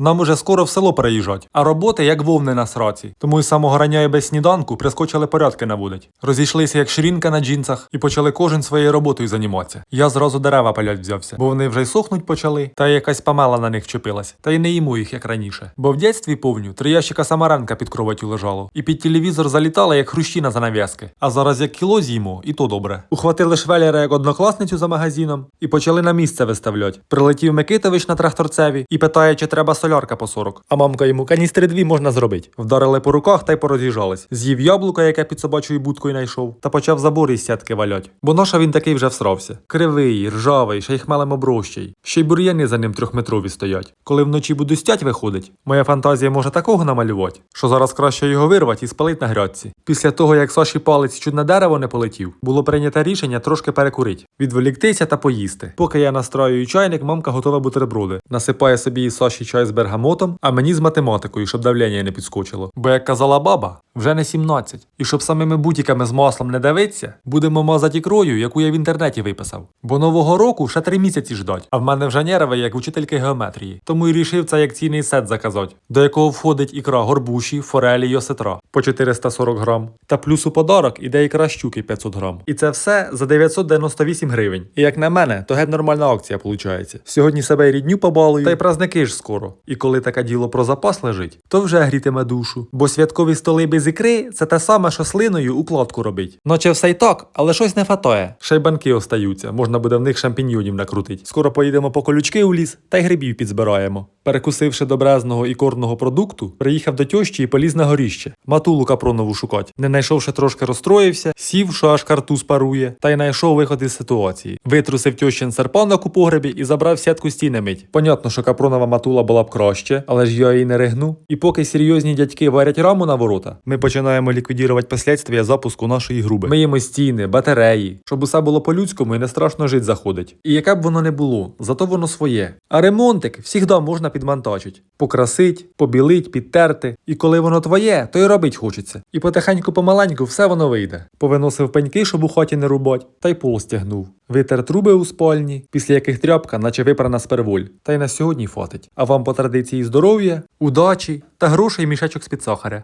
Нам уже скоро в село переїжджать, а роботи як вовни на сраці. Тому й самого рання і без сніданку прискочили порядки наводить. Розійшлися як ширінка на джинсах і почали кожен своєю роботою займатися. Я зразу дерева палять взявся, бо вони вже й сохнуть почали, та якась памела на них вчепилась. Та й не їму їх як раніше. Бо в дєтстві помню, три ящика самаренка під кроватю лежало, і під телевізор залітала як хрущі на занав'язки. А зараз як кіло з'їмо, і то добре. Ухватили швелєра як однокласницю за магазином і почали на місце виставлять. Прилетів Микитович на тракторцеві і питає, чи треба солярка по 40. А мамка йому каністри дві можна зробити. Вдарили по руках та й пороз'їжджались. З'їв яблука, яке під собачою будкою знайшов, та почав забор із сітки валять. Бо ноша він такий вже всрався. Кривий, ржавий, ще й хмелем оброщий. Ще й бур'яни за ним трьохметрові стоять. Коли вночі буду стять виходить, моя фантазія може такого намалювати, що зараз краще його вирвати і спалить на грядці. Після того, як Саші палець чуть на дерево не полетів, було прийнято рішення трошки перекурити, відволіктися та поїсти. Поки я настраюю чайник, мамка готова бутерброди. Насипає собі і Саші чай з бергамотом, а мені з математикою, щоб давлення не підскочило. Бо як казала баба, вже не 17. І щоб самими бутіками з маслом не давиться, будемо мазати ікрою, яку я в інтернеті виписав. Бо нового року ще три місяці ждать, а в мене вже нерви, як учительки геометрії. Тому і рішив це як цінний сет заказати, до якого входить ікра горбуші, форелі й осетра по 440 грам. Та плюс у подарок іде ікра щуки 500 грам. І це все за 998 гривень. І як на мене, то геть нормальна акція виходить. Сьогодні себе і рідню побалую, та й праздники ж скоро. І коли таке діло про запас лежить, то вже грітиме душу. Бо святкові столи без ікри це те саме, що слиною укладку робить. Наче все й так, але щось не фатоє. Ще й банки остаються, можна буде в них шампіньйонів накрутить. Скоро поїдемо по колючки у ліс та й грибів підзбираємо. Перекусивши добрезного ікорного продукту, приїхав до тьощі і поліз на горіще. Матулу капронову шукать. Не знайшовши трошки розстроївся, сів, що аж картуз парує, та й знайшов виход із ситуації. Витрусив тьощин серпанок у погребі і забрав сітку стіни мить. Понятно, що капронова матула була б краще, але ж я її не ригну. І поки серйозні дядьки варять раму на ворота, ми починаємо ліквідувати последствия запуску нашої груби. Миємо стіни, батареї, щоб усе було по-людському і не страшно жить заходить. І яке б воно не було, зато воно своє. А ремонтик завжди можна підмонтачить. Покрасить, побілить, підтерти. І коли воно твоє, то й робить хочеться. І потихеньку помаленьку все воно вийде. Повиносив пеньки, щоб у хаті не рубать, та й пол стягнув. Витер труби у спальні, після яких тряпка, наче випрана з перволь. Та й на сьогодні фатить. А вам по традиції здоров'я, удачі та грошей мішечок з-під сахаря.